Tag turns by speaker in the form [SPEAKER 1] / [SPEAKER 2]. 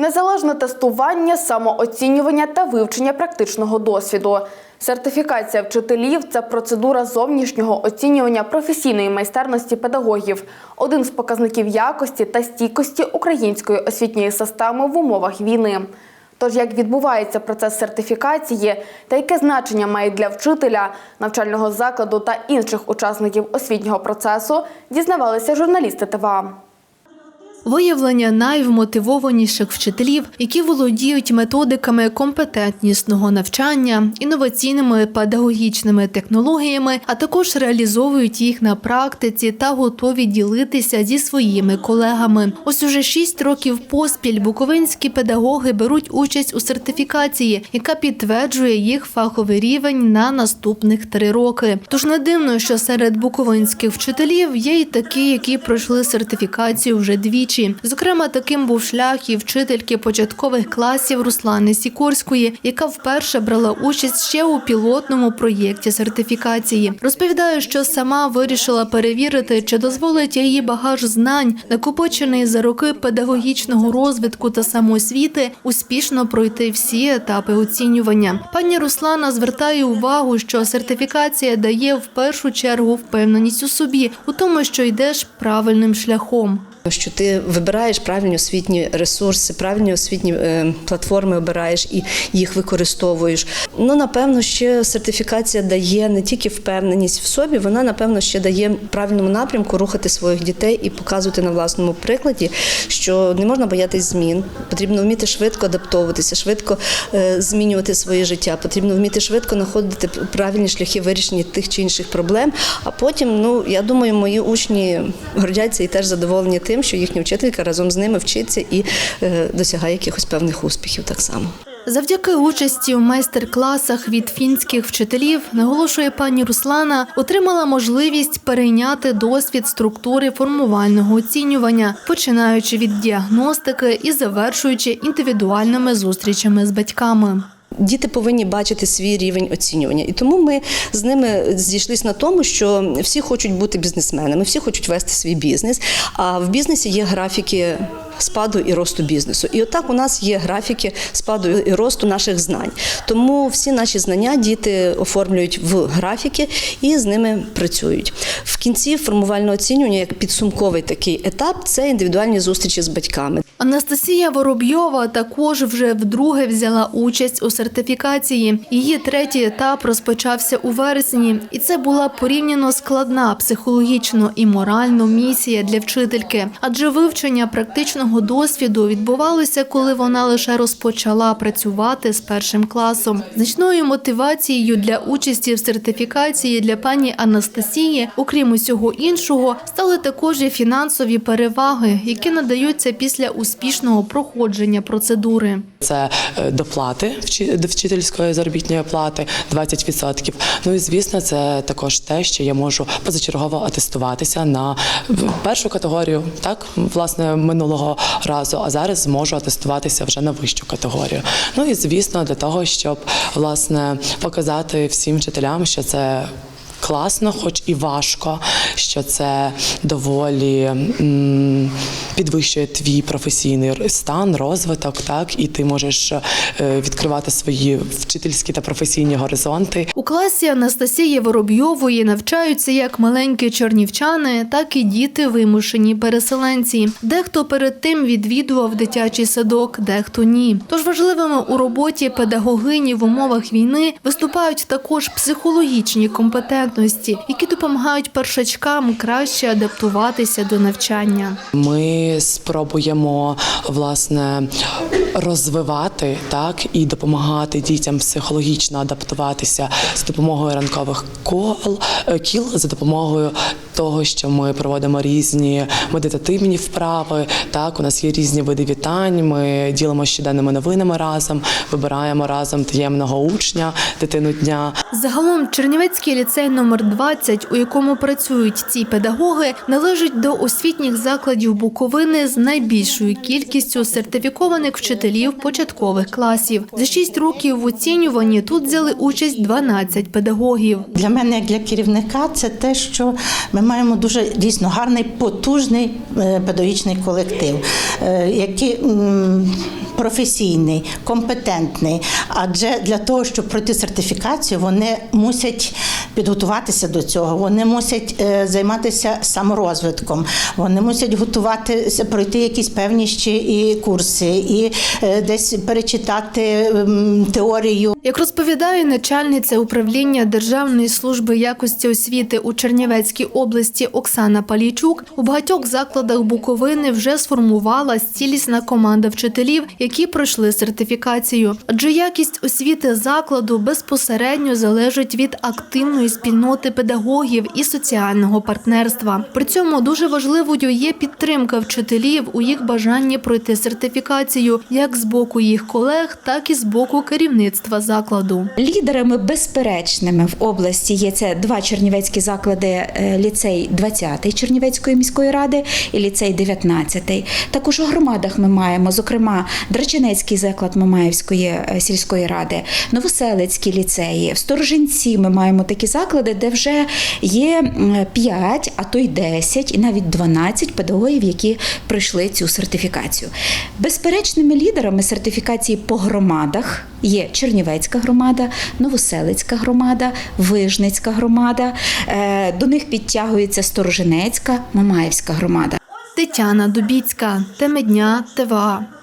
[SPEAKER 1] Незалежне тестування, самооцінювання та вивчення практичного досвіду. Сертифікація вчителів це процедура зовнішнього оцінювання професійної майстерності педагогів, один з показників якості та стійкості української освітньої системи в умовах війни. Тож, як відбувається процес сертифікації та яке значення має для вчителя, навчального закладу та інших учасників освітнього процесу, дізнавалися журналісти ТВА.
[SPEAKER 2] Виявлення найвмотивованіших вчителів, які володіють методиками компетентнісного навчання, інноваційними педагогічними технологіями, а також реалізовують їх на практиці та готові ділитися зі своїми колегами. Ось уже шість років поспіль буковинські педагоги беруть участь у сертифікації, яка підтверджує їх фаховий рівень на наступних три роки. Тож не дивно, що серед буковинських вчителів є й такі, які пройшли сертифікацію вже двічі. Зокрема, таким був шлях і вчительки початкових класів Руслани Сікорської, яка вперше брала участь ще у пілотному проєкті сертифікації. Розповідає, що сама вирішила перевірити, чи дозволить її багаж знань, накопичений за роки педагогічного розвитку та самоосвіти, успішно пройти всі етапи оцінювання. Пані Руслана звертає увагу, що сертифікація дає в першу чергу впевненість у собі, у тому, що йдеш правильним шляхом.
[SPEAKER 3] Що ти вибираєш правильні освітні ресурси, правильні освітні е, платформи обираєш і їх використовуєш. Ну напевно, ще сертифікація дає не тільки впевненість в собі, вона напевно ще дає правильному напрямку рухати своїх дітей і показувати на власному прикладі, що не можна боятись змін. Потрібно вміти швидко адаптовуватися, швидко е, змінювати своє життя. Потрібно вміти швидко знаходити правильні шляхи вирішення тих чи інших проблем. А потім, ну я думаю, мої учні гордяться і теж задоволені тим, що їхня вчителька разом з ними вчиться і е, досягає якихось певних успіхів так само.
[SPEAKER 2] Завдяки участі у майстер-класах від фінських вчителів, наголошує пані Руслана, отримала можливість перейняти досвід структури формувального оцінювання, починаючи від діагностики і завершуючи індивідуальними зустрічами з батьками.
[SPEAKER 3] Діти повинні бачити свій рівень оцінювання, і тому ми з ними зійшлися на тому, що всі хочуть бути бізнесменами, всі хочуть вести свій бізнес. А в бізнесі є графіки спаду і росту бізнесу. І отак у нас є графіки спаду і росту наших знань. Тому всі наші знання діти оформлюють в графіки і з ними працюють. В кінці формувального оцінювання, як підсумковий такий етап, це індивідуальні зустрічі з батьками.
[SPEAKER 2] Анастасія Воробйова також вже вдруге взяла участь у сертифікації. Її третій етап розпочався у вересні, і це була порівняно складна психологічно і морально місія для вчительки, адже вивчення практичного досвіду відбувалося, коли вона лише розпочала працювати з першим класом. Значною мотивацією для участі в сертифікації для пані Анастасії, окрім усього іншого, стали також і фінансові переваги, які надаються після успішного проходження процедури.
[SPEAKER 4] Це е, доплати до вчительської заробітної плати 20%. Ну і звісно, це також те, що я можу позачергово атестуватися на першу категорію, так власне минулого разу. А зараз зможу атестуватися вже на вищу категорію. Ну і звісно, для того, щоб власне показати всім вчителям, що це. Класно, хоч і важко, що це доволі м, підвищує твій професійний стан, розвиток, так і ти можеш е, відкривати свої вчительські та професійні горизонти.
[SPEAKER 2] У класі Анастасії Воробйової навчаються як маленькі чернівчани, так і діти вимушені переселенці. Дехто перед тим відвідував дитячий садок, дехто ні. Тож важливими у роботі педагогині в умовах війни виступають також психологічні компетентності, які допомагають першачкам краще адаптуватися до навчання.
[SPEAKER 4] Ми спробуємо власне розвивати так і допомагати дітям психологічно адаптуватися з допомогою ранкових кол е, кіл, за допомогою того, що ми проводимо різні медитативні вправи. Так, у нас є різні види вітань. Ми ділимося щоденними новинами разом, вибираємо разом таємного учня, дитину дня.
[SPEAKER 2] Загалом Чернівецький ліцей номер 20, у якому працюють ці педагоги, належить до освітніх закладів Буковини з найбільшою кількістю сертифікованих вчителів вчителів початкових класів. За шість років в оцінюванні тут взяли участь 12 педагогів.
[SPEAKER 5] Для мене, як для керівника, це те, що ми маємо дуже дійсно гарний, потужний е, педагогічний колектив, е, який професійний, компетентний. Адже для того, щоб пройти сертифікацію, вони мусять підготуватися до цього, вони мусять е, займатися саморозвитком, вони мусять готуватися, пройти якісь певні ще і курси, і десь перечитати теорію.
[SPEAKER 2] Як розповідає начальниця управління Державної служби якості освіти у Чернівецькій області Оксана Палійчук, у багатьох закладах Буковини вже сформувалась цілісна команда вчителів, які пройшли сертифікацію. Адже якість освіти закладу безпосередньо залежить від активної спільноти педагогів і соціального партнерства. При цьому дуже важливою є підтримка вчителів у їх бажанні пройти сертифікацію як з боку їх колег, так і з боку керівництва закладу.
[SPEAKER 6] Лідерами безперечними в області є це два чернівецькі заклади: е, ліцей 20 Чернівецької міської ради і ліцей 19. Також у громадах ми маємо, зокрема, Драченецький заклад Мамаївської е, сільської ради, Новоселицькі ліцеї, в Сторожинці ми маємо такі заклади, де вже є 5, а то й 10, і навіть 12 педагогів, які пройшли цю сертифікацію. Безперечними лідерами сертифікації по громадах є Чернівецька громада, Новоселицька громада, Вижницька громада. Е, До них підтягується Сторожинецька, Мамаївська громада.
[SPEAKER 2] Тетяна Дубіцька, Теми дня, ТВА.